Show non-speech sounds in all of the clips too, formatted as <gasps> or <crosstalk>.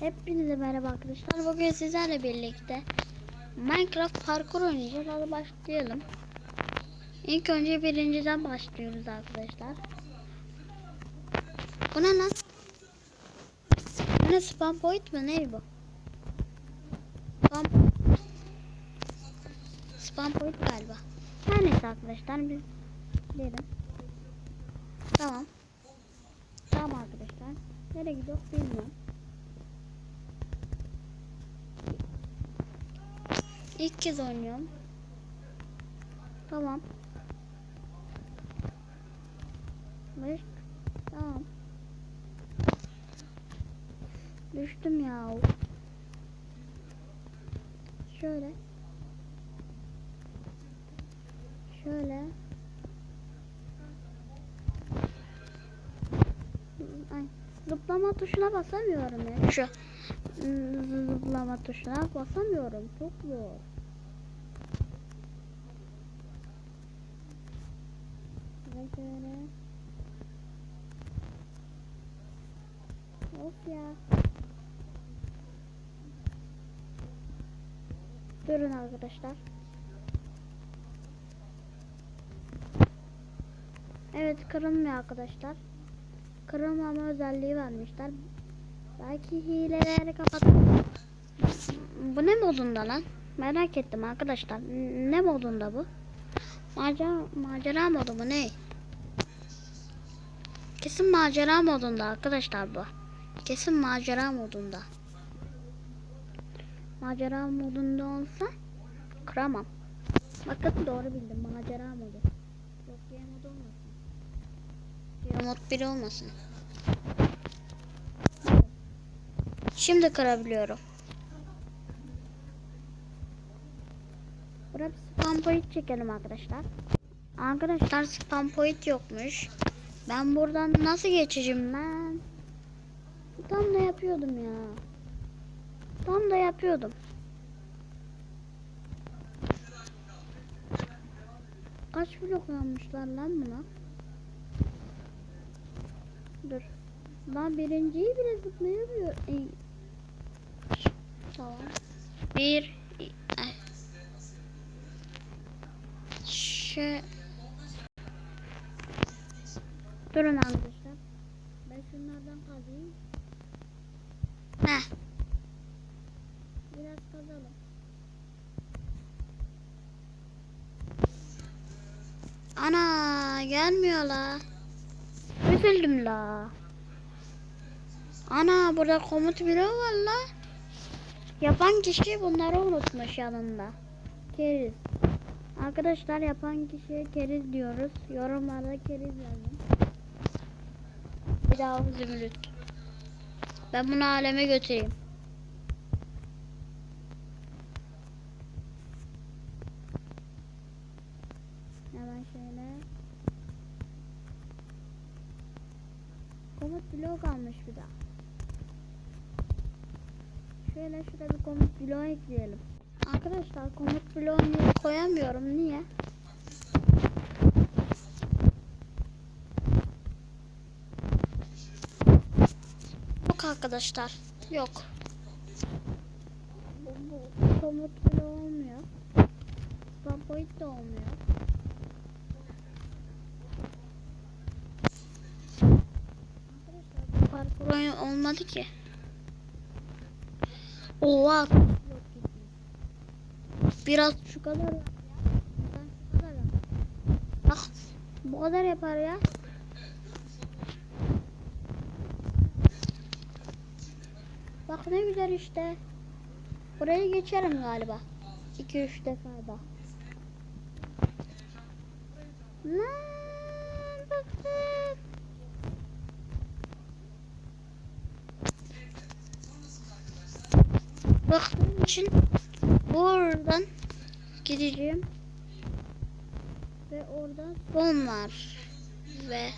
Hepinize merhaba arkadaşlar. Bugün sizlerle birlikte Minecraft parkur oynayacağız. Hadi başlayalım. İlk önce birinciden başlıyoruz arkadaşlar. Bu ne lan? Bu ne spam point mi? Ne bu? Spam Spam point galiba. Her neyse arkadaşlar biz gidelim. Tamam. Tamam arkadaşlar. Nereye gidiyor bilmiyorum. İlk kez oynuyorum. Tamam. Baş... Tamam. Düştüm ya. Şöyle. Şöyle. Ay, zıplama tuşuna basamıyorum ya. Şu ıı, zıplama tuşuna basamıyorum. Çok zor. Ve şöyle. Of ya. Durun arkadaşlar. Evet kırılmıyor arkadaşlar. Kırılmama özelliği vermişler. Belki hileleri kapat. Bu ne modunda lan? Merak ettim arkadaşlar. Ne modunda bu? Macera, macera modu mu ne? Kesin macera modunda arkadaşlar bu. Kesin macera modunda. Macera modunda olsa kıramam. Bakın doğru bildim macera modu. Yok diye mod olmasın. Diye mod 1 olmasın. Şimdi kırabiliyorum. Buraya bir spam point çekelim arkadaşlar. Arkadaşlar spam point yokmuş. Ben buradan nasıl geçeceğim ben? Tam da yapıyordum ya. Tam da yapıyordum. Kaç blok almışlar lan buna? Dur. Lan birinciyi bile zıplayamıyor. Ey. Tamam. Bir. Şu. Durun arkadaşlar. Ben şunlardan kazayım. Heh. Biraz kazalım. Ana gelmiyor la. Üzüldüm la. Ana burada komut biri var la. Yapan kişi bunları unutmuş yanında. Keriz. Arkadaşlar yapan kişiye keriz diyoruz. Yorumlarda keriz yazın. Daha zümrüt. Ben bunu aleme götüreyim. Hemen şöyle. Komut blok almış bir daha. Şöyle şurada bir komut bloğu ekleyelim. Arkadaşlar komut bloğunu koyamıyorum. Niye? Yok arkadaşlar. Yok. Bu, bu komut bloğu olmuyor. Bamboid de olmuyor. Parkur oyunu olmadı ki. Oha. Biraz şu kadar. Ben şu kadar. Bak bu kadar yapar ya. Bak ne güzel işte. Burayı geçerim galiba. 2-3 defa da. Lan bakın. Baktığım için buradan gideceğim. Ve oradan son var. Ve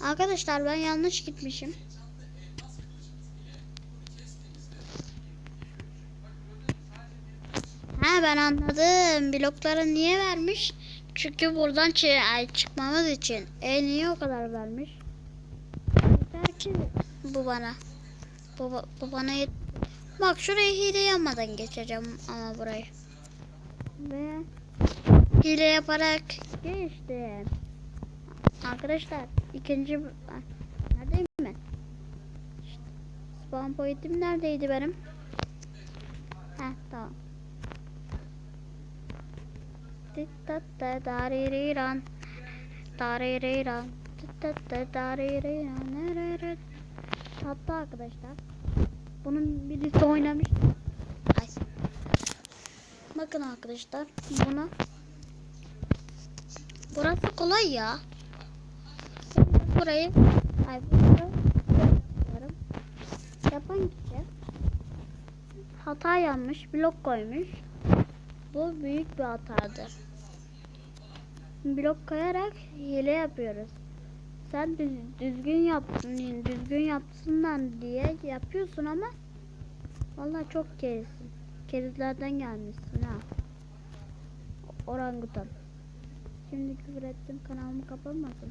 Arkadaşlar ben yanlış gitmişim. Ben anladım. Blokları niye vermiş? Çünkü buradan çıkmamız için. E niye o kadar vermiş? Yeter ki bu bana. Bu, bu bana yet... Bak şurayı hile yapmadan geçeceğim ama burayı. Ve hile yaparak geçtim. Arkadaşlar ikinci... Neredeyim ben? Spawn point'im neredeydi benim? Heh tamam. Daririran. Daririran. Daririran. Tatlı arkadaşlar. Bunun birisi oynamış. Ay. Bakın arkadaşlar. Bunu. Burası kolay ya. Burayı. Ay burayı. Yapan kişi. Hata yanmış. Blok koymuş. Bu büyük bir hatadır. Blok koyarak hile yapıyoruz. Sen düz, düzgün yaptın, düzgün yapsınlar diye yapıyorsun ama vallahi çok kerizsin. Kerizlerden gelmişsin ha. Orangutan. Şimdi küfür ettim kanalımı kapanmasın.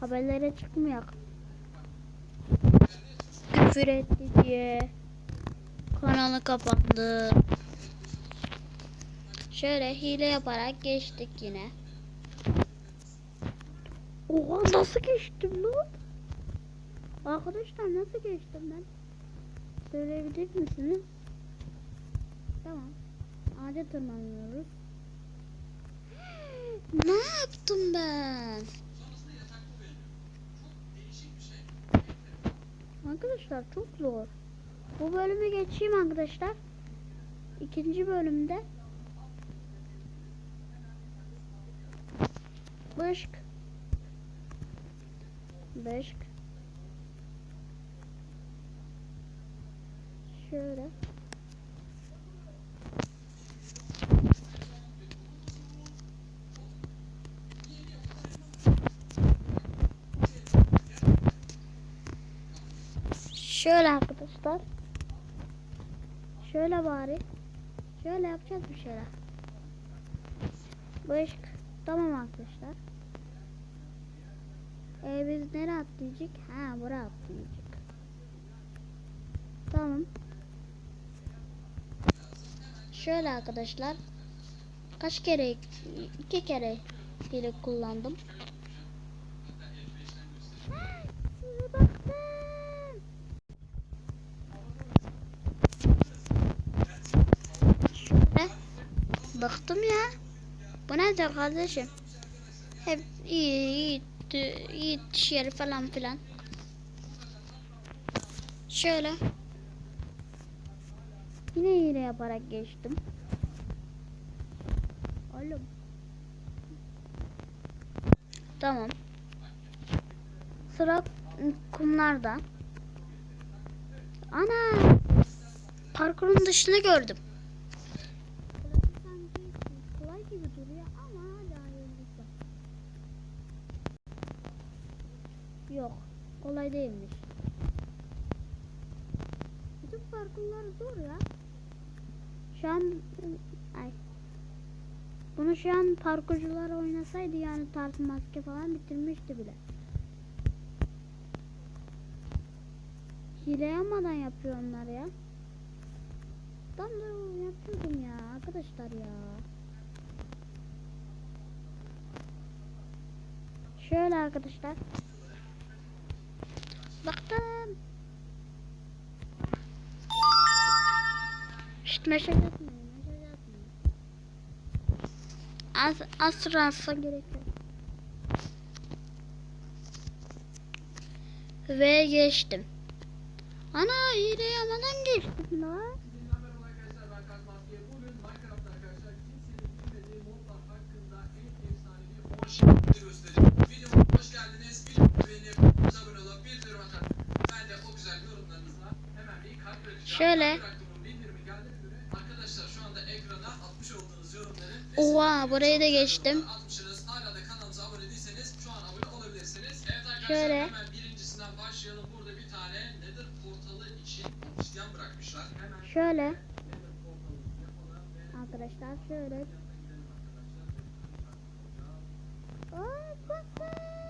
Haberlere çıkmıyor. Küfür etti diye. Kanalı kapandı. Şöyle hile yaparak geçtik yine. Oha nasıl geçtim lan? Arkadaşlar nasıl geçtim ben? Söyleyebilir misiniz? Tamam. Ağaca tırmanıyoruz. <gasps> ne yaptım ben? Arkadaşlar çok zor. Bu bölümü geçeyim arkadaşlar. İkinci bölümde Bışk. Bışk. Şöyle. Şöyle arkadaşlar. Şöyle bari. Şöyle yapacağız bir şeyler. Bışk. Tamam arkadaşlar. Ee, biz nereye atlayacak? Ha buraya atlayacak. Tamam. Şöyle arkadaşlar. Kaç kere? iki kere hile kullandım. Baktım ya. Bu nedir kardeşim? Hep iyi iyi iyi şeri falan filan. Şöyle. Yine hile yaparak geçtim. Oğlum. Tamam. Sıra kumlarda. Ana! Parkurun dışını gördüm. Burası sanki kolay gibi duruyor ama hala hayırlısı. Yok, kolay değilmiş. Bütün parkurlar zor ya. Şu an ay. Bunu şu an parkurcular oynasaydı yani tarz maske falan bitirmişti bile. Hile yapmadan yapıyor onlar ya. Tam da yapıyordum ya arkadaşlar ya. Şöyle arkadaşlar. Baktım. Şşt mesaj atmayın. Mesaj atmayın. Az, az atsa gerek yok. Ve geçtim. Ana hile yapmadan geçtim lan. Merhaba arkadaşlar ben Kasmaske. Bugün Minecraft arkadaşlar kimsenin bilmediği modlar hakkında en efsanevi hoş göstereceğim. Videoma hoş geldiniz. Videomu beğenip abone olup bildirim atın. Ben de o güzel yorumlarınızla hemen bir kalp bırakacağım. Şöyle. Kalp bıraktığımın bildirimi geldiğine göre arkadaşlar şu anda ekrana atmış olduğunuz yorumları Oha burayı da geçtim. atmışsınız. Hala da kanalımıza abone değilseniz şu an abone olabilirsiniz. Evet arkadaşlar Şöyle. hemen birincisinden başlayalım. Burada bir tane Portalı için obsidyen bırakmışlar. Hemen Şöyle. Nether portalı yapalım ve arkadaşlar şöyle. Aa, bak bak.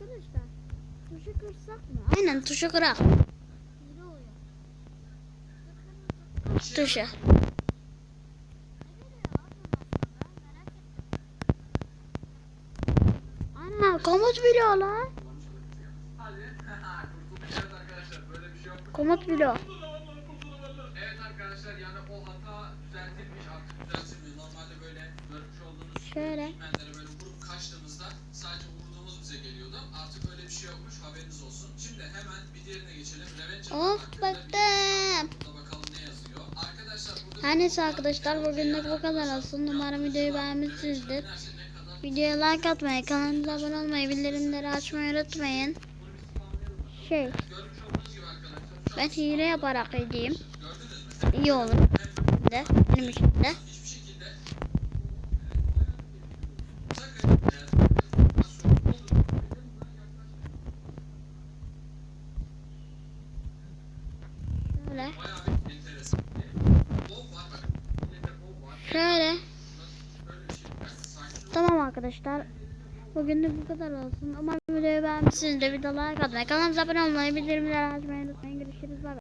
Arkadaşlar tuşu kırsak mı? Aynen tuşu kırak. Tuşu. Ana komut biliyor lan. Hadi. Kurtulacağız arkadaşlar. Böyle bir şey yok. Komut biliyor. Evet arkadaşlar yani o hata düzeltilmiş artık düzeltilmiyor. Normalde böyle görmüş olduğunuz Şöyle. böyle vurup kaçtığımızda sadece bize geliyordu. Artık öyle bir şey yokmuş haberiniz olsun. Şimdi hemen bir diğerine geçelim. Revenge Of hakkında bıktım. bir- Burada bakalım ne yazıyor. Arkadaşlar burada Her neyse arkadaşlar bugünlük bu kadar olsun. Umarım videoyu beğenmişsinizdir. Videoya like atmayı, kanalımıza abone olmayı, bildirimleri açmayı unutmayın. Şey, ben hile yaparak edeyim. İyi olur. De, benim için de. Hiçbir şekilde sakın eğer sorun olur Şöyle, bayağı bir enteresan. Bob var bak. Millete bob var. şöyle. Böyle bir şey. Bak, sakin ol. Arkadaşlar. Bugünlük bu kadar olsun. Umarım videoyu beğenmişsinizdir. Videoya like atmayı, kanalımıza abone olmayı, bildirimleri açmayı unutmayın. Görüşürüz. Bay.